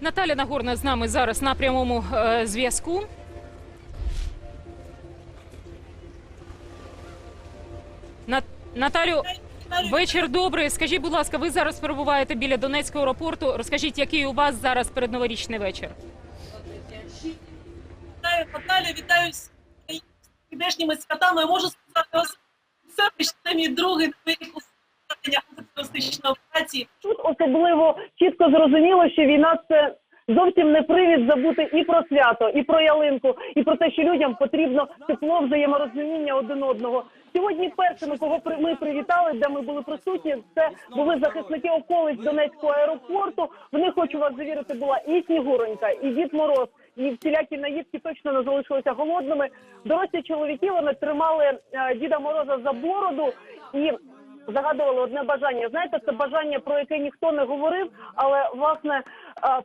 Наталя Нагорна з нами зараз на прямому е, зв'язку. Наталю, вечір добрий. Скажіть, будь ласка, ви зараз перебуваєте біля Донецького аеропорту. Розкажіть, який у вас зараз передноворічний вечір? Вітаю Наталя, вітаю з прийдешніми святами. Можу сказати, це мій другий вихід у 19-го праці. Тут особливо чітко зрозуміло, що війна це. Зовсім не привід забути і про свято, і про ялинку, і про те, що людям потрібно тепло взаєморозуміння один одного. Сьогодні першими, кого ми привітали, де ми були присутні, це були захисники околиць Донецького аеропорту. В них, хочу вас завірити, була і снігуронька, і дід мороз, і всілякі наїдки точно не залишилися голодними. Дорослі чоловіки вони тримали е, діда мороза за бороду і загадували одне бажання. Знаєте, це бажання, про яке ніхто не говорив, але власне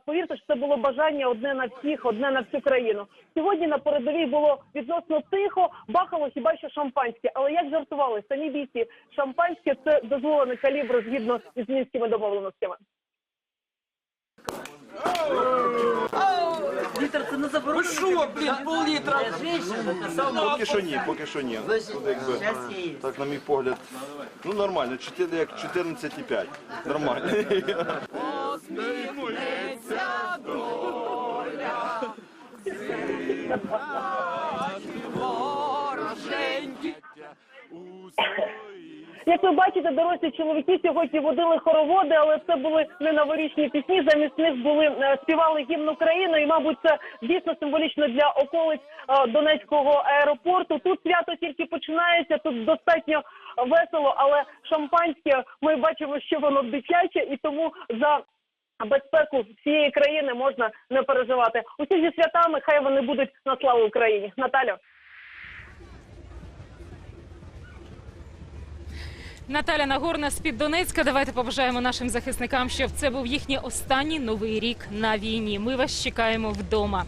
повірте, що це було бажання одне на всіх, одне на всю країну. Сьогодні на передовій було відносно тихо, бахало хіба що шампанське. Але як жартували самі бійці, шампанське це дозволений калібр згідно з мінськими домовленостями. Ви що, блін, пол-літра? Поки що ні, поки що ні. Тут якби, так, на мій погляд, ну нормально, 4, як 14,5. Нормально. Як ви бачите, дорослі чоловіки сьогодні водили хороводи, але це були не новорічні пісні. Замість них були е, співали гімн України. І, мабуть, це дійсно символічно для околиць е, Донецького аеропорту. Тут свято тільки починається. Тут достатньо весело, але шампанське ми бачимо, що воно дитяче, і тому за безпеку всієї країни можна не переживати. Усі зі святами, хай вони будуть на славу Україні. Наталя. Наталя Нагорна з під Донецька. Давайте побажаємо нашим захисникам, щоб це був їхній останній новий рік на війні. Ми вас чекаємо вдома.